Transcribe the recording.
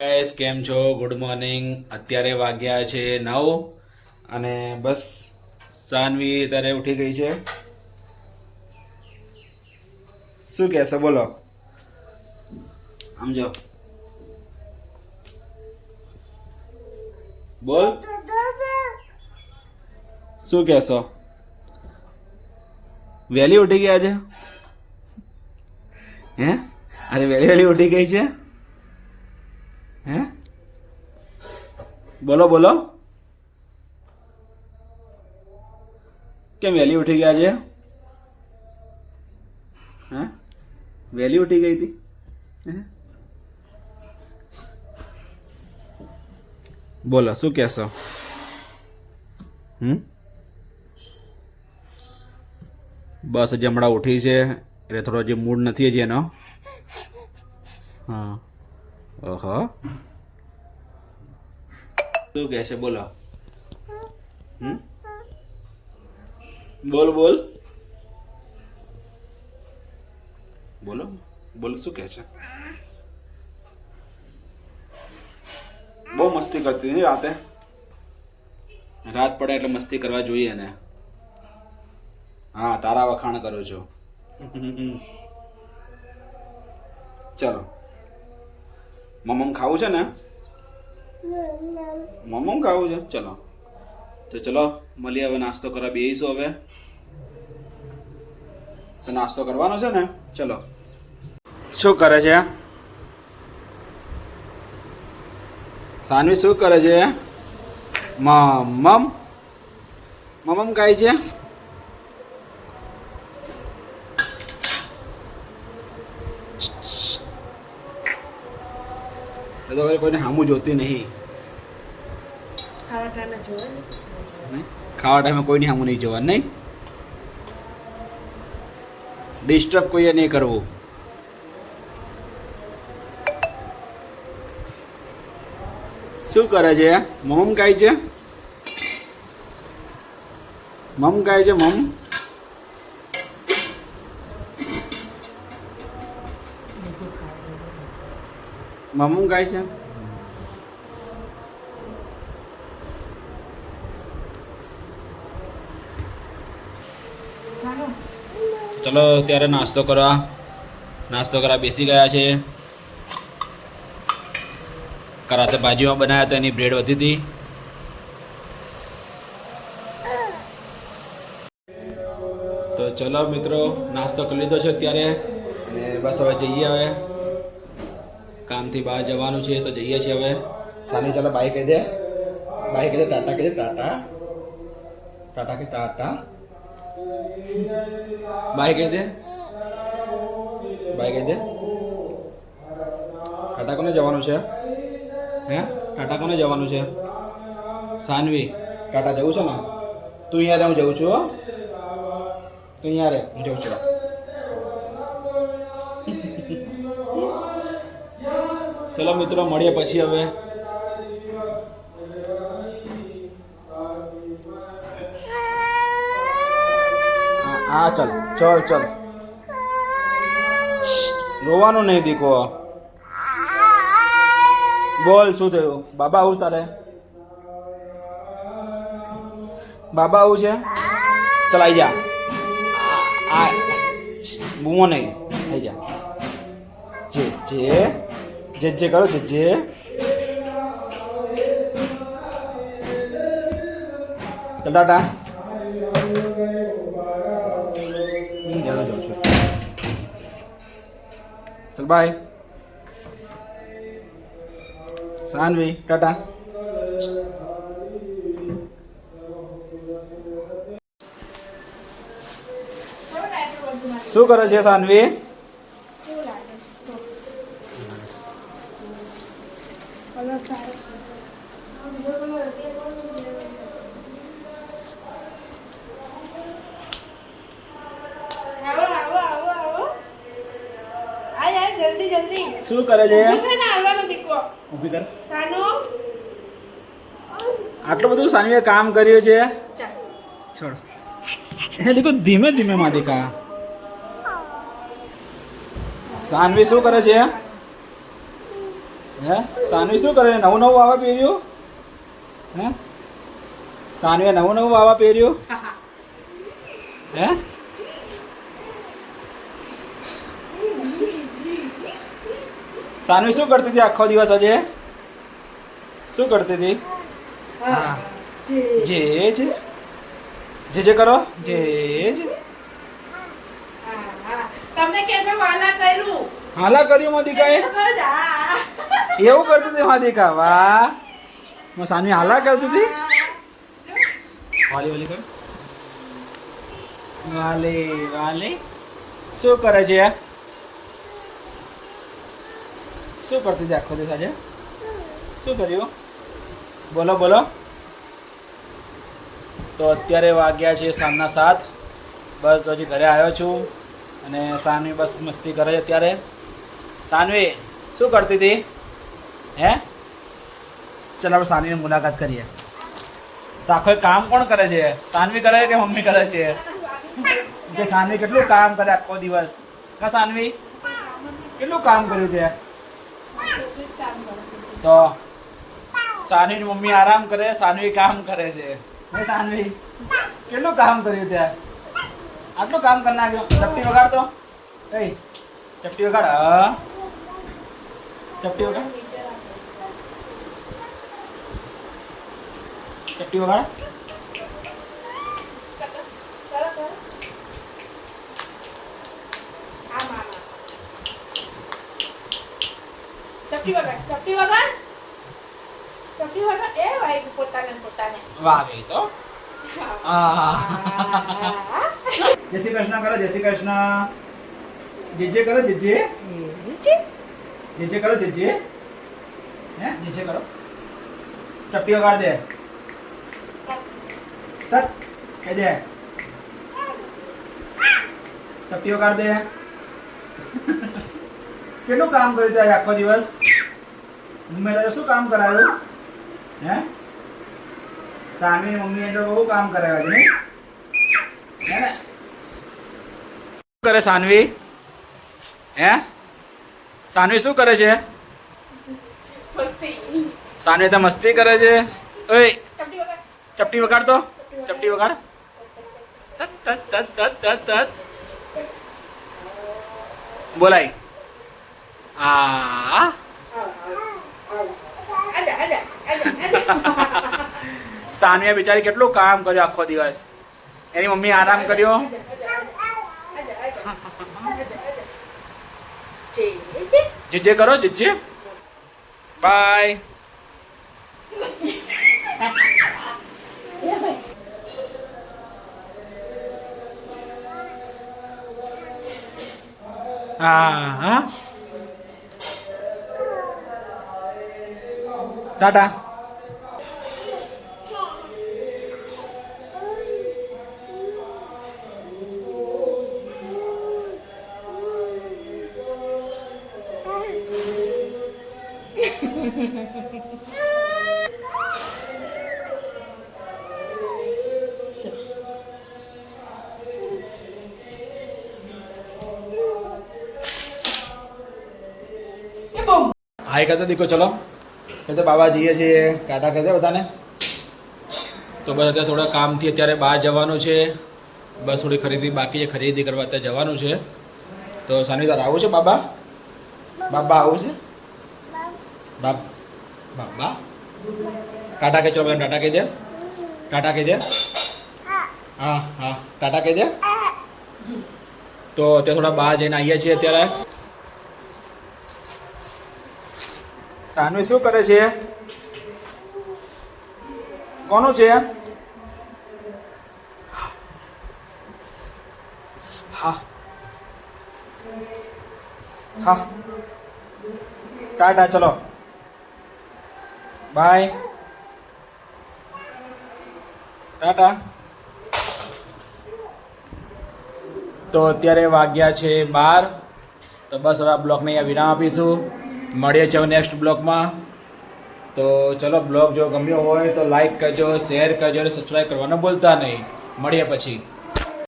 Guys કેમ છો? Good morning અત્યારે વાગ્યા છે નવ અને બસ સાનવી અત્યારે ઉઠી ગઈ છે. શું કહેશો? બોલો. સમજો. બોલ. શું કહેશો? વહેલી ઉઠી ગયા છે હે? અરે વહેલી વહેલી ઉઠી ગઈ છે? હે? બોલો બોલો. કેમ વહેલી ઉઠી ગયા છે? હે? વહેલી ઉઠી ગઈ હતી? બોલો, શું કહેશો? હમ? બસ હજી ઉઠી છે, એટલે થોડો જે મૂડ નથી હજી એનો. હા. ઓહો. શું કહે છે, બોલો. હમ? બોલ બોલ. બોલો. બોલ, શું કહે છે? બહુ મસ્તી કરતી હતી રાતે. રાત પડે એટલે મસ્તી કરવા જોઈએ ને હા, તારા વખાણ કરો છો. ચલો. મમમ ખાવું છે ને? મમમ ખાવું છે? ચલો. તો ચલો, મળીએ હવે નાસ્તો કરવા બેસીશું હવે. તો નાસ્તો કરવાનો છે ને? ચલો. શું કરે છે? સાનવી શું કરે છે? મમ. મમ ખાય છે? તો હવે કોઈને સામું જોતી નહીં. ખાવા ટાઈમે જોવે ખાવા ટાઈમે કોઈની સામું નહીં જોવાનું નહીં? ડિસ્ટર્બ કોઈએ નહીં કરવું. શું કરે છે? મમ કાય છે? મમ કાય છે મમ? મમ કાય છે ચલો, ત્યારે નાસ્તો કરવા. નાસ્તો કરવા બેસી ગયા છે. કરાતે ભાજીમાં બનાવ્યા હતા, એની બ્રેડ વધી હતી. તો ચલો મિત્રો, નાસ્તો કરી લીધો છે અત્યારે. અને બસ હવે જઈએ હવે. કામથી બહાર જવાનું છે તો જઈએ છીએ હવે. સાની, ચાલો બાઈક કહી દે. બાઈક કહી દે, ટાટા કહી દે, ટાટા. ટાટા કે ટાટા. બાઈક કહી દે. બાઈક કહી દે. ટાટા કોને જવાનું છે? હે? ટાટા કોને જવાનું છે? સાનવી, ટાટા જવું છે ને? તું અહીંયા હું જઉં છું તું અહીંયા રે, હું જઉં છું. ચલો મિત્રો, મળીએ પછી હવે. હા, ચાલ, ચલ ચલ. રોવાનું નહીં દીકો બોલ, શું થયું? બાબા આવું તારે? બાબા આવું છે? ચલ, આઈ જા. આ બૂમો નહીં. આઈ જા. જે જે. જે જે કરો જે જે ટાટા. ચલ બાય. સાનવી ટાટા. શું કરે છે સાનવી કેવું લાગે તો કલર સારો છે આ બીજો કલર હતો એ કલર શું છે? આવો આવો આવો આવો આ યાર જલ્દી જલ્દી શું કરે છે? ઊભું કર. આટલું બધું સાનવીએ કામ કર્યું છે? છોડ. એ દેખો ધીમે ધીમે માલિકા સાનવી શું કરે છે? હે? સાનવી શું કરે નવું નવું વાવા પહેર્યું? હે? સાનવીએ નવું નવું વાવા પહેર્યું? હે? સાનવી શું કરતી હતી આખો દિવસ આજે? શું કરતી હતી? હા. જે. જે જે. જે કરો. જે જે. તમને કે છે વાલા કર્યું. હાલા કર્યું માધિકાએ હા. એવું કરતી હતી માધિકા વાહ. હું સાનવી હાલા કરતી હતી? વાલી વાલી કર. વાલે વાલે. શું કરે છે? શું કરતી હતી આખો દિવસ આજે? શું કર્યું? બોલો બોલો. તો અત્યારે વાગ્યા છે સાંજના સાત. બસ હજી ઘરે આવ્યો છું અને સાનવી બસ મસ્તી કરે છે અત્યારે. સાનવી, શું કરતી હતી? હે? ચાલો આપણે સાનવીની મુલાકાત કરીએ. તો આખો કામ કોણ કરે છે? સાનવી કરે કે મમ્મી કરે છે? જે સાનવી કેટલું કામ કરે આખો દિવસ? કા સાનવી? કેટલું કામ કર્યું છે તો સાનવીની મમ્મી આરામ કરે, સાનવી કામ કરે છે. હે સાનવી? કેટલું કામ કર્યું ત્યાં આટલું કામ કરી નાખ્યું? ચપટી વગાડતો? એ, ચપટી વગાડ, હા. ચપટી વગાડ. ચપટી વગાડ. ચપટી વગાડ ચપટી વગાડ ચપટી વગાડ એ ભાઈ પોતાને ને પોતાને વાહ ગઈ તો હા. જય શ્રી કૃષ્ણ કરો જય શ્રી કૃષ્ણ જે જે કરો જે જે જે જે કરો જે જે હે જે જે કરો ચપટી વગાડ દે તત કહી દે ચપટી વગાડ દે કેટલું કામ કર્યું ત્યારે આખો દિવસ? મમ્મી તારે શું કામ કરાવ્યું? હે? સામી મમ્મી એટલે બહુ કામ કરાવ્યા છે હે કરે સાનવી? હે? સાનવી શું કરે છે? સાનવી તો મસ્તી કરે છે. ઓય ચપટી વગાડ. તો? ચપટી વગાડ? તત તત તત તત તત. બોલાય. આજા સાનવીએ બિચારી કેટલું કામ કર્યું આખો દિવસ એની મમ્મી આરામ કર્યો જે જે કરો જે જે બાય હા હા ટાટા હાય કહેતો દીકો ચલો કહે તો બાબા જઈએ છીએ કહે બધાને? તો બસ અત્યારે થોડા કામથી અત્યારે બહાર જવાનું છે. બસ થોડી ખરીદી બાકી છે, ખરીદી કરવા અત્યારે જવાનું છે. તો સાની આવું છે બાબા? બાબા આવું છે? બાપ બાબા? ટાટા કહે, ચલો બધા ટાટા કહી દે. ટાટા કહી દે. હા હા, ટાટા કહી દે. તો અત્યારે થોડા બહાર જઈને આવીએ છીએ અત્યારે. સાનવી શું કરે છે? કોનું છે? હા. હા. ટાટા, ચલો. બાય. ટાટા. તો અત્યારે વાગ્યા છે બાર. તો બસ હવે આ બ્લોગને અહીંયા વિરામ આપીશું. મળીએ છીએ નેક્સ્ટ બ્લોગમાં તો ચલો બ્લોગ જો ગમ્યો હોય તો લાઈક કરજો શેર કરજો અને સબસ્ક્રાઈબ કરવાનું ભૂલતા નહીં. મળીએ પછી.